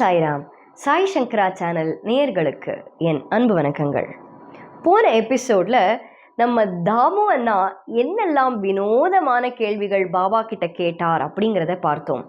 சாய்ராம் சாய் சங்கரா channel நேயர்களுக்கு என் அன்பு வணக்கங்கள். போன எபிசோடில் நம்ம தாமு அண்ணா என்னெல்லாம் வினோதமான கேள்விகள் பாபா கிட்ட கேட்டார் அப்படிங்கிறத பார்த்தோம்.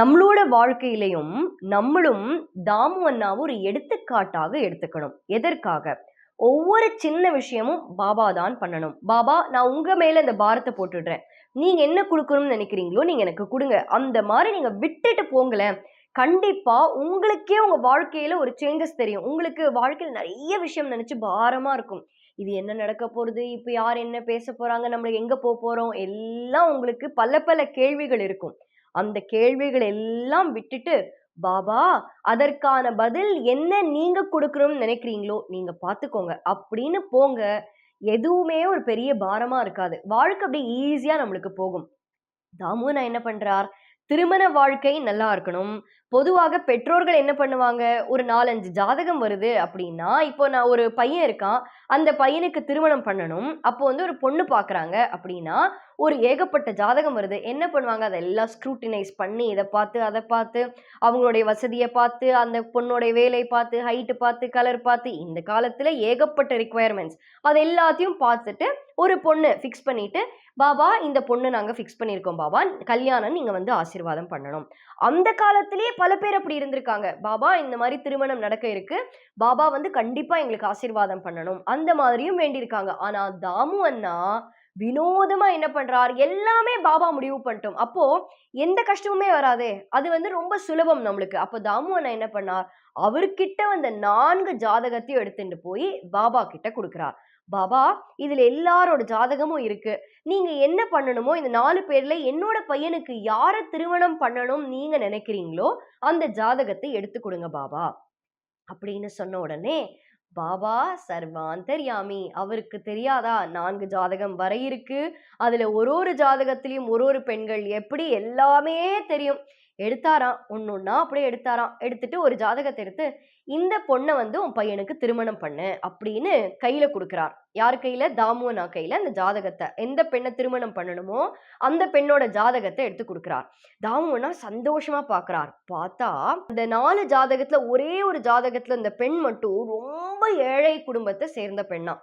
நம்மளோட வாழ்க்கையிலையும் நம்மளும் தாமு அண்ணாவை ஒரு எடுத்துக்காட்டாக எடுத்துக்கணும். எதற்காக? ஒவ்வொரு சின்ன விஷயமும் பாபா தான் பண்ணணும். பாபா நான் உங்கள் மேலே இந்த பாரத்தை போட்டுடுறேன். நீங்கள் என்ன கொடுக்கணும்னு நினைக்கிறீங்களோ நீங்கள் எனக்கு கொடுங்க. அந்த மாதிரி நீங்கள் விட்டுட்டு போங்களேன். கண்டிப்பாக உங்களுக்கே உங்கள் வாழ்க்கையில் ஒரு சேஞ்சஸ் தெரியும். உங்களுக்கு வாழ்க்கையில் நிறைய விஷயம் நினச்சி பாரமாக இருக்கும். இது என்ன நடக்க போகிறது இப்போ யார் என்ன பேச போறாங்க? நம்மளுக்கு எங்கே போக போகிறோம் எல்லாம் உங்களுக்கு பல பல கேள்விகள் இருக்கும். அந்த கேள்விகள் எல்லாம் விட்டுட்டு பாபா அதற்கான பதில் என்ன நீங்க கொடுக்கணும்னு நினைக்கிறீங்களோ நீங்க பாத்துக்கோங்க. அப்படின்னு போங்க. எதுவுமே ஒரு பெரிய பாரமா இருக்காது. வாழ்க்கை அப்படியே ஈஸியா நம்மளுக்கு போகும். தாமு நான் என்ன பண்றார்? திருமண வாழ்க்கை நல்லா இருக்கணும். பொதுவாக பெற்றோர்கள் என்ன பண்ணுவாங்க? ஒரு நாலஞ்சு ஜாதகம் வருது அப்படின்னா இப்போ நான் ஒரு பையன் இருக்கான். அந்த பையனுக்கு திருமணம் பண்ணணும். அப்போ வந்து ஒரு பொண்ணு பார்க்குறாங்க அப்படின்னா ஒரு ஏகப்பட்ட ஜாதகம் வருது. என்ன பண்ணுவாங்க? அதை எல்லாம் ஸ்க்ரூட்டினைஸ் பண்ணி இதை பார்த்து அதை பார்த்து அவங்களுடைய வசதியை பார்த்து அந்த பொண்ணுடைய வேலை பார்த்து ஹைட்டு பார்த்து கலர் பார்த்து இந்த காலத்தில் ஏகப்பட்ட ரிக்குவயர்மெண்ட்ஸ் அது எல்லாத்தையும் பார்த்துட்டு ஒரு பொண்ணு ஃபிக்ஸ் பண்ணிட்டு பாபா இந்த பொண்ணு நாங்கள் ஃபிக்ஸ் பண்ணியிருக்கோம் பாபா. கல்யாணம் நீங்கள் வந்து ஆசீர்வாதம் பண்ணணும். அந்த காலத்திலேயே பல பேர் அப்படி இருந்திருக்காங்க. பாபா இந்த மாதிரி திருமணம் நடக்க இருக்கு. பாபா வந்து கண்டிப்பாக எங்களுக்கு ஆசீர்வாதம் பண்ணணும். அந்த மாதிரியும் வேண்டியிருக்காங்க. ஆனால் தாமு அண்ணா வினோதமா என்ன பண்றார்? எல்லாமே பாபா முடிவு பண்ணிட்டோம். அப்போ எந்த கஷ்டமுமே வராதே. அது வந்து ரொம்ப சுலபம் நம்மளுக்கு. அப்போ தாமு அண்ணா என்ன பண்ணார்? அவர்கிட்ட வந்த நான்கு ஜாதகத்தையும் எடுத்துட்டு போய் பாபா கிட்ட கொடுக்குறார். பாபா இதுல எல்லாரோட ஜாதகமும் இருக்கு. நீங்க என்ன பண்ணணுமோ இந்த நாலு பேர்ல என்னோட பையனுக்கு யார திருமணம் பண்ணணும் நீங்க நினைக்கிறீங்களோ அந்த ஜாதகத்தை எடுத்து கொடுங்க பாபா. அப்படின்னு சொன்ன உடனே பாபா சர்வாந்தர்யாமி. அவருக்கு தெரியாதா? நான்கு ஜாதகம் வர இருக்கு. அதுல ஒரு ஒரு ஜாதகத்திலையும் ஒரு ஒரு பெண்கள். எப்படி? எல்லாமே தெரியும். எடுத்தாராம் ஒன்றா அப்படியே எடுத்தாராம். எடுத்துட்டு ஒரு ஜாதகத்தை எடுத்து இந்த பொண்ணை வந்து உன் பையனுக்கு திருமணம் பண்ணு அப்படின்னு கையில கொடுக்குறார். யார் கையில? தாமுவனா கையில அந்த ஜாதகத்தை. எந்த பெண்ணை திருமணம் பண்ணணுமோ அந்த பெண்ணோட ஜாதகத்தை எடுத்து கொடுக்குறார். தாமுவனா சந்தோஷமா பாக்குறார். பார்த்தா இந்த நாலு ஜாதகத்துல ஒரே ஒரு ஜாதகத்துல இந்த பெண் மட்டும் ரொம்ப ஏழை குடும்பத்தை சேர்ந்த பெண்ணா.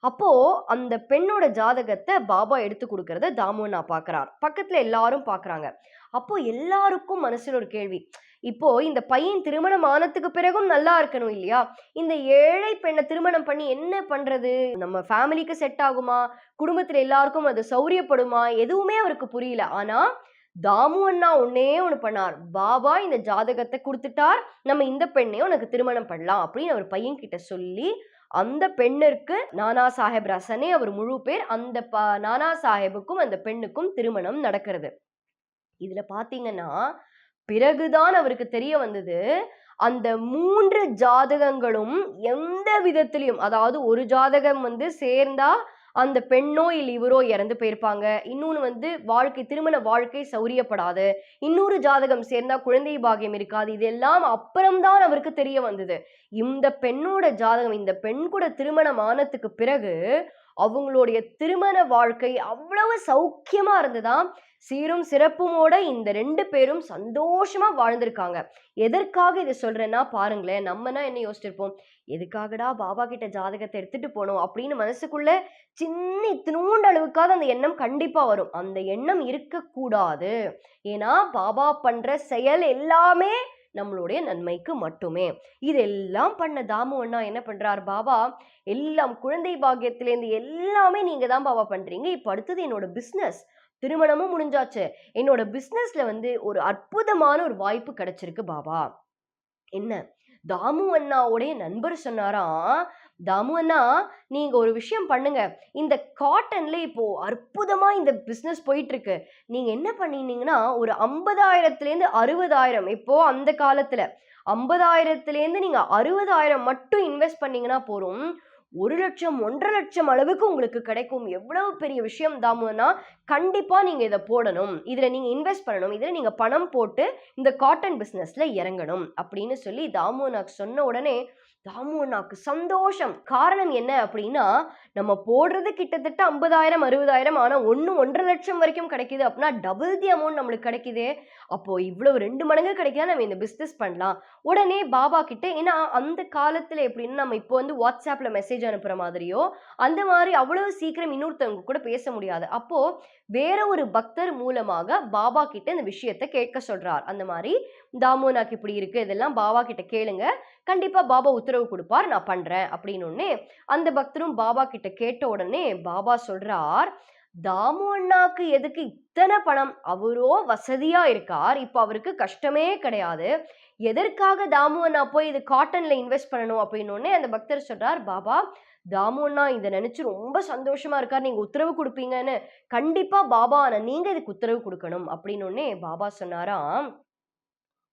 அப்போ அந்த பெண்ணோட ஜாதகத்தை பாபா எடுத்து கொடுக்கறத தாமுவனா பாக்குறார். பக்கத்துல எல்லாரும் பாக்குறாங்க. அப்போ எல்லாருக்கும் மனசுல ஒரு கேள்வி. இப்போ இந்த பையன் திருமணம் ஆனதுக்கு பிறகும் நல்லா இருக்கணும் இல்லையா? இந்த ஏழை பெண்ணை திருமணம் பண்ணி என்ன பண்றது? நம்ம ஃபேமிலிக்கு செட் ஆகுமா? குடும்பத்துல எல்லாருக்கும் அது சௌரியப்படுமா? எதுவுமே அவருக்கு புரியல. ஆனா தாமு அண்ணா ஒன்னே ஒன்று பண்ணார். பாபா இந்த ஜாதகத்தை கொடுத்துட்டார். நம்ம இந்த பெண்ணை உனக்கு திருமணம் பண்ணலாம். அப்படின்னு அவர் பையன் கிட்ட சொல்லி அந்த பெண்ணிற்கு நானா சாஹேப் ரசனே அவர் முழு பேர் அந்த ப நானா சாஹேபுக்கும் அந்த பெண்ணுக்கும் திருமணம் நடக்கிறது. இதுல பாத்தீங்கன்னா பிறகுதான் அவருக்கு தெரிய வந்தது அந்த மூன்று ஜாதகங்களும் எந்த விதத்திலையும் அதாவது ஒரு ஜாதகம் வந்து சேர்ந்தா அந்த பெண்ணோ இல்லை இவரோ இறந்து போயிருப்பாங்க. இன்னொன்று வந்து வாழ்க்கை திருமண வாழ்க்கை சௌரியப்படாது. இன்னொரு ஜாதகம் சேர்ந்தா குழந்தை பாகியம் இருக்காது. இதெல்லாம் அப்புறம்தான் அவருக்கு தெரிய வந்தது. இந்த பெண்ணோட ஜாதகம் இந்த பெண் கூட திருமணம் ஆனதுக்கு பிறகு அவங்களுடைய திருமண வாழ்க்கை அவ்வளவு சௌக்கியமா இருந்ததாம் சீரும் சிறப்புமோட இந்த ரெண்டு பேரும் சந்தோஷமா வாழ்ந்திருக்காங்க. எதற்காக இதை சொல்றேன்னா பாருங்களேன் நம்மனா என்ன யோசிச்சிருப்போம்? எதுக்காகடா பாபா கிட்ட ஜாதகத்தை எடுத்துட்டு போனோம் அப்படின்னு மனசுக்குள்ள சின்ன இத்தினூண்டு அளவுக்காவது அந்த எண்ணம் கண்டிப்பா வரும். அந்த எண்ணம் இருக்கக்கூடாது. ஏன்னா பாபா பண்ற செயல் எல்லாமே நம்மளுடைய நன்மைக்கு மட்டுமே. இதெல்லாம் பண்ண தாமு அண்ணா என்ன பண்றார்? பாபா எல்லாம் குழந்தை பாக்கியத்திலேருந்து எல்லாமே நீங்க தான் பாபா பண்றீங்க. இப்போ அடுத்தது என்னோட பிஸ்னஸ் திருமணமும் முடிஞ்சாச்சு. என்னோட பிஸ்னஸில் வந்து ஒரு அற்புதமான ஒரு வாய்ப்பு கிடைச்சிருக்கு பாபா. என்ன? தாமு அண்ணாவுடைய நண்பர் சொன்னாராம் தாமு அண்ணா ஒரு விஷயம் பண்ணுங்க. இந்த காட்டனில் இப்போது அற்புதமாக இந்த பிஸ்னஸ் போயிட்டுருக்கு. நீங்கள் என்ன பண்ணினீங்கன்னா ஒரு ஐம்பதாயிரத்துலேருந்து அறுபதாயிரம் இப்போது அந்த காலத்தில் ஐம்பதாயிரத்துலேருந்து நீங்கள் அறுபதாயிரம் மட்டும் இன்வெஸ்ட் பண்ணிங்கன்னா போதும். ஒரு லட்சம் ஒன்றரை லட்சம் அளவுக்கு உங்களுக்கு கிடைக்கும். எவ்வளவு பெரிய விஷயம் தாமுன்னா கண்டிப்பாக நீங்கள் இதை போடணும். இதில் நீங்கள் இன்வெஸ்ட் பண்ணணும். இதில் நீங்கள் பணம் போட்டு இந்த காட்டன் பிஸ்னஸில் இறங்கணும். அப்படின்னு சொல்லி தாமு நான் சொன்ன உடனே தாமு அண்ணாக்கு சந்தோஷம். காரணம் என்ன அப்படின்னா நம்ம போடுறது கிட்டத்தட்ட ஐம்பதாயிரம் அறுபதாயிரம் ஆனால் ஒன்று ஒன்றரை லட்சம் வரைக்கும் கிடைக்கிது அப்படின்னா டபுள் தி அமௌண்ட் நம்மளுக்கு கிடைக்குது. அப்போது இவ்வளோ ரெண்டு மடங்கு கிடைக்குதா நம்ம இந்த பிஸ்னஸ் பண்ணலாம். உடனே பாபா கிட்ட ஏன்னா அந்த காலத்தில் எப்படின்னா நம்ம இப்போ வந்து வாட்ஸ்அப்பில் மெசேஜ் அனுப்புகிற மாதிரியோ அந்த மாதிரி அவ்வளோ சீக்கிரம் இன்னொருத்தவங்க கூட பேச முடியாது. அப்போது வேற ஒரு பக்தர் மூலமாக பாபா கிட்ட இந்த விஷயத்தை கேட்க சொல்கிறார் அந்த மாதிரி தாமோனாக்கு இப்படி இருக்குது இதெல்லாம் பாபா கிட்ட கேளுங்க. கண்டிப்பாக பாபா உத்தரவு கொடுப்பார் நான் பண்ணுறேன் அப்படின்னு அந்த பக்தரும் பாபா கிட்ட கேட்ட உடனே பாபா சொல்றார் தாமு அண்ணாக்கு எதுக்கு இத்தனை பணம்? அவரோ வசதியா இருக்கார். இப்போ அவருக்கு கஷ்டமே கிடையாது. எதற்காக தாமு அண்ணா போய் இது காட்டன்ல இன்வெஸ்ட் பண்ணணும்? அப்படின்னு உடனே அந்த பக்தர் சொல்றார் பாபா தாமு அண்ணா இதை நினைச்சு ரொம்ப சந்தோஷமா இருக்கார். நீங்க உத்தரவு கொடுப்பீங்கன்னு. கண்டிப்பா பாபா ஆனா நீங்க இதுக்கு உத்தரவு கொடுக்கணும். அப்படின்னு பாபா சொன்னாராம்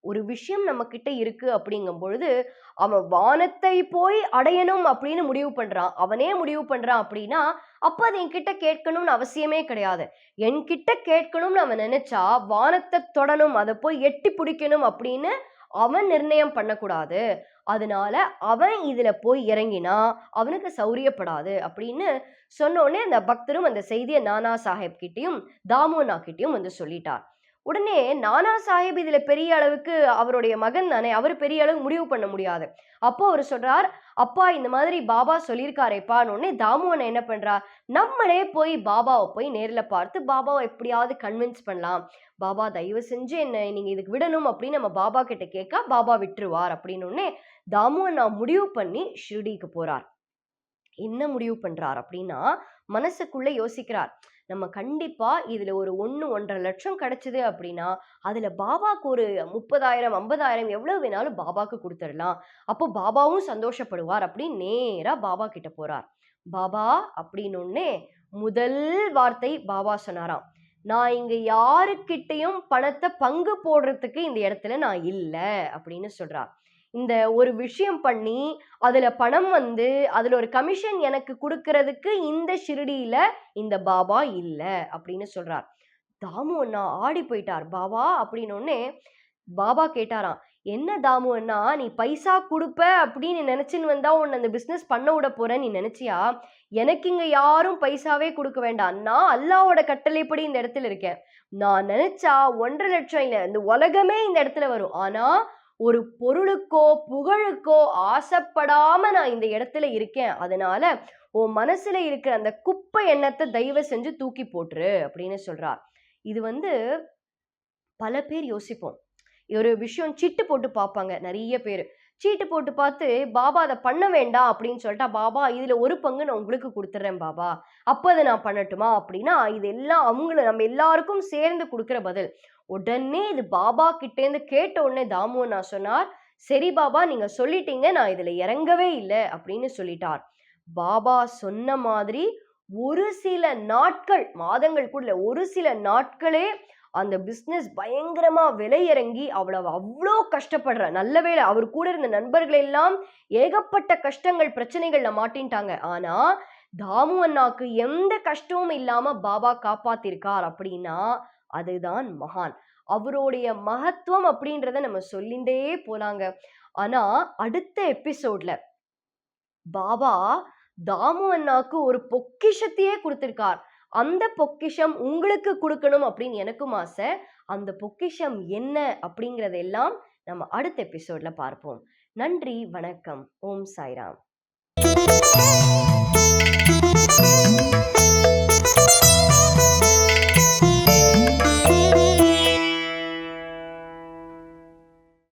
ஒரு விஷயம் நம்ம கிட்ட இருக்கு அப்படிங்கும் பொழுது அவன் வானத்தை போய் அடையணும் அப்படின்னு முடிவு பண்றான். அவனே முடிவு பண்றான் அப்படின்னா அப்ப அது என்கிட்ட கேட்கணும்னு அவசியமே கிடையாது. என்கிட்ட கேட்கணும்னு அவன் நினைச்சா வானத்தை தொடணும் அதை போய் எட்டி பிடிக்கணும் அப்படின்னு அவன் நிர்ணயம் பண்ணக்கூடாது. அதனால அவன் இதுல போய் இறங்கினா அவனுக்கு சௌரியப்படாது அப்படின்னு சொன்னோடனே அந்த பக்தரும் அந்த செய்தியை நானா சாஹேப் கிட்டயும் தாமோனா கிட்டயும் வந்து சொல்லிட்டார். உடனே நானா சாஹிப் இதில் பெரிய அளவுக்கு அவருடைய மகன் தானே அவர் பெரிய அளவு முடிவு பண்ண முடியாது. அப்போ அவர் சொல்றார் அப்பா இந்த மாதிரி பாபா சொல்லியிருக்காரேப்பான்னு உடனே தாமுவனை என்ன பண்றா நம்மளே போய் பாபாவை போய் நேரில் பார்த்து பாபாவை எப்படியாவது கன்வின்ஸ் பண்ணலாம். பாபா தயவு செஞ்சு என்ன நீங்க இதுக்கு விடணும் அப்படின்னு நம்ம பாபா கிட்ட கேட்க பாபா விட்டுருவார். அப்படின்னு உடனே தாமுவன் நான் முடிவு பண்ணி ஷிரடிக்கு போறார். என்ன முடிவு பண்றார் அப்படின்னா மனசுக்குள்ள யோசிக்கிறார். நம்ம கண்டிப்பா இதுல ஒரு ஒன்று ஒன்றரை லட்சம் கிடைச்சது அப்படின்னா அதுல பாபாக்கு ஒரு முப்பதாயிரம் ஐம்பதாயிரம் எவ்வளவு வேணாலும் பாபாக்கு கொடுத்துடலாம். அப்போ பாபாவும் சந்தோஷப்படுவார் அப்படின்னு நேரா பாபா கிட்ட போறார். பாபா அப்படின்னு முதல் வார்த்தை பாபா சொன்னாராம். நான் இங்க யாருக்கிட்டையும் பணத்தை பங்கு போடுறதுக்கு இந்த இடத்துல நான் இல்லை அப்படின்னு சொல்றார். இந்த ஒரு விஷயம் பண்ணி அதில் பணம் வந்து அதில் ஒரு கமிஷன் எனக்கு கொடுக்கறதுக்கு இந்த ஷிருடியில் இந்த பாபா இல்லை அப்படின்னு சொல்கிறார் தாமு அண்ணா ஆடி போயிட்டார். பாபா அப்படின்னு பாபா கேட்டாராம் என்ன தாமு அண்ணா நீ பைசா கொடுப்ப அப்படின்னு நினச்சின்னு வந்தா உன்னை அந்த பிஸ்னஸ் பண்ண விட போகிறேன் நீ நினச்சியா? எனக்கு இங்கே யாரும் பைசாவே கொடுக்க வேண்டாம். நான் அல்லாவோட கட்டளைப்படி இந்த இடத்துல இருக்கேன். நான் நினச்சா ஒன்றரை லட்சம் இல்லை இந்த உலகமே இந்த இடத்துல வரும். ஆனால் ஒரு பொருளுக்கோ புகழுக்கோ ஆசைப்படாம நான் இந்த இடத்துல இருக்கேன். அதனால உன் மனசுல இருக்கிற அந்த குப்பை எண்ணத்தை தயவு செஞ்சு தூக்கி போட்டுரு அப்படின்னு சொல்றார். இது வந்து பல பேர் யோசிப்போம். ஒரு விஷயம் சிட்டு போட்டு பார்ப்பாங்க. நிறைய பேர். சீட்டு போட்டு பார்த்து பாபா அதை பண்ண வேண்டாம் அப்படின்னு சொல்லிட்டா பாபா இதில் ஒரு பங்கு நான் உங்களுக்கு கொடுத்துட்றேன் பாபா. அப்போ அதை நான் பண்ணட்டுமா? அப்படின்னா இது எல்லாம் அவங்கள நம்ம எல்லாருக்கும் சேர்ந்து கொடுக்குற பதில். உடனே இது பாபா கிட்டேருந்து கேட்ட உடனே தாமு நான் சொன்னார் சரி பாபா நீங்கள் சொல்லிட்டீங்க நான் இதில் இறங்கவே இல்லை அப்படின்னு சொல்லிட்டார். பாபா சொன்ன மாதிரி ஒரு சில நாட்கள் மாதங்கள் கூட ஒரு சில நாட்களே அந்த பிஸ்னஸ் பயங்கரமாக விலையிறங்கி அவ்வளவு அவ்வளோ கஷ்டப்படுற. நல்ல வேலை அவர் கூட இருந்த நண்பர்கள் எல்லாம் ஏகப்பட்ட கஷ்டங்கள் பிரச்சனைகளில் மாட்டின்ட்டாங்க. ஆனால் தாமு அண்ணாக்கு எந்த கஷ்டமும் இல்லாமல் பாபா காப்பாத்திருக்கார் அப்படின்னா அதுதான் மகான். அவருடைய மகத்துவம் அப்படின்றத நம்ம சொல்லிண்டே போலாங்க. ஆனா அடுத்த எபிசோட்ல பாபா தாமு அண்ணாக்கு ஒரு பொக்கிஷத்தையே கொடுத்திருக்கார். அந்த பொக்கிஷம் உங்களுக்கு கொடுக்கணும் அப்படின்னு எனக்கும் ஆசை. அந்த பொக்கிஷம் என்ன அப்படிங்கிறதெல்லாம் நம்ம அடுத்த எபிசோட்ல பார்ப்போம். நன்றி வணக்கம். ஓம் சாய்ராம்.